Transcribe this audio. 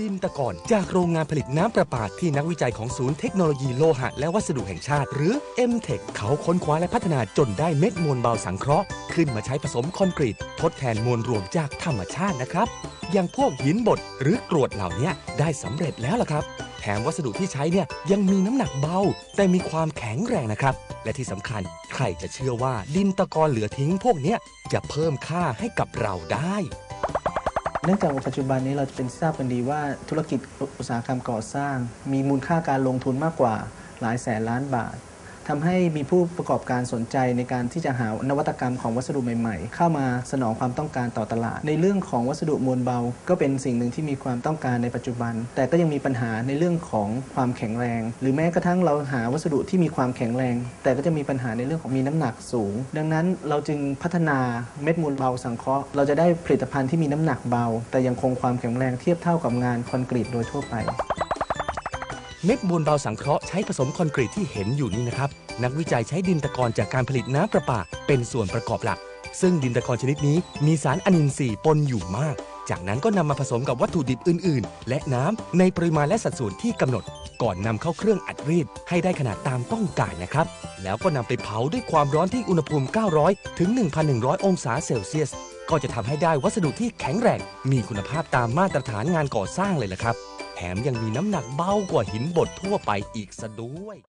ดินตะกอนจากโรงงานผลิตน้ำประปาที่นักวิจัยของศูนย์เทคโนโลยีโลหะและวัสดุแห่งชาติ หรือ m t e c h เขาค้นคว้าและพัฒนาจนได้เม็ดมวลเบาสังเคราะห์ ขึ้นมาใช้ผสมคอนกรีต ทดแทนมวลรวมจากธรรมชาตินะครับ อย่างพวกหินบดหรือกรวดเหล่านี้ได้สำเร็จแล้วล่ะครับ แถมวัสดุที่ใช้เนี่ยยังมีน้ำหนักเบา แต่มีความแข็งแรงนะครับ และที่สำคัญใครจะเชื่อว่าดินตะกอนเหลือทิ้งพวกนี้จะเพิ่มค่าให้กับเราได้ เนื่องจากปัจจุบันนี้เราจะเป็นทราบกันดีว่าธุรกิจอุตสาหกรรมก่อสร้าง มีมูลค่าการลงทุนมากกว่าหลายแสนล้านบาท ทำให้มีผู้ประกอบการสนใจในการที่จะหานวัตกรรมของวัสดุใหม่ๆ เข้ามาสนองความต้องการต่อตลาด ในเรื่องของวัสดุมวลเบา ก็เป็นสิ่งหนึ่งที่มีความต้องการในปัจจุบัน แต่ก็ยังมีปัญหาในเรื่องของความแข็งแรง หรือแม้กระทั่งเราหาวัสดุที่มีความแข็งแรง แต่ก็จะมีปัญหาในเรื่องของมีน้ำหนักสูง ดังนั้นเราจึงพัฒนาเม็ดมูลเบาสังเคราะห์เราจะได้ผลิตภัณฑ์ที่มีน้ำหนักเบา แต่ยังคงความแข็งแรงเทียบเท่ากับงานคอนกรีตโดยทั่วไป เม็ดมูลเบาสังเคราะห์ใช้ผสมคอนกรีตที่เห็นอยู่นี้นะครับ นักวิจัยใช้ดินตะกอนจากการผลิตน้ำประปาเป็นส่วนประกอบหลัก ซึ่งดินตะกอนชนิดนี้มีสารอนินทรีย์ปนอยู่มาก จากนั้นก็นำมาผสมกับวัตถุดิบอื่น ๆ และน้ำในปริมาณและสัดส่วนที่กำหนด ก่อนนำเข้าเครื่องอัดรีดให้ได้ขนาดตามต้องการนะครับ แล้วก็นำไปเผาด้วยความร้อนที่อุณหภูมิ 900 ถึง 1,100 องศาเซลเซียส ก็จะทำให้ได้วัสดุที่แข็งแรง มีคุณภาพตามมาตรฐานงานก่อสร้างเลยละครับ แถมยังมีน้ำหนักเบากว่าหินบดทั่วไปอีกซะด้วย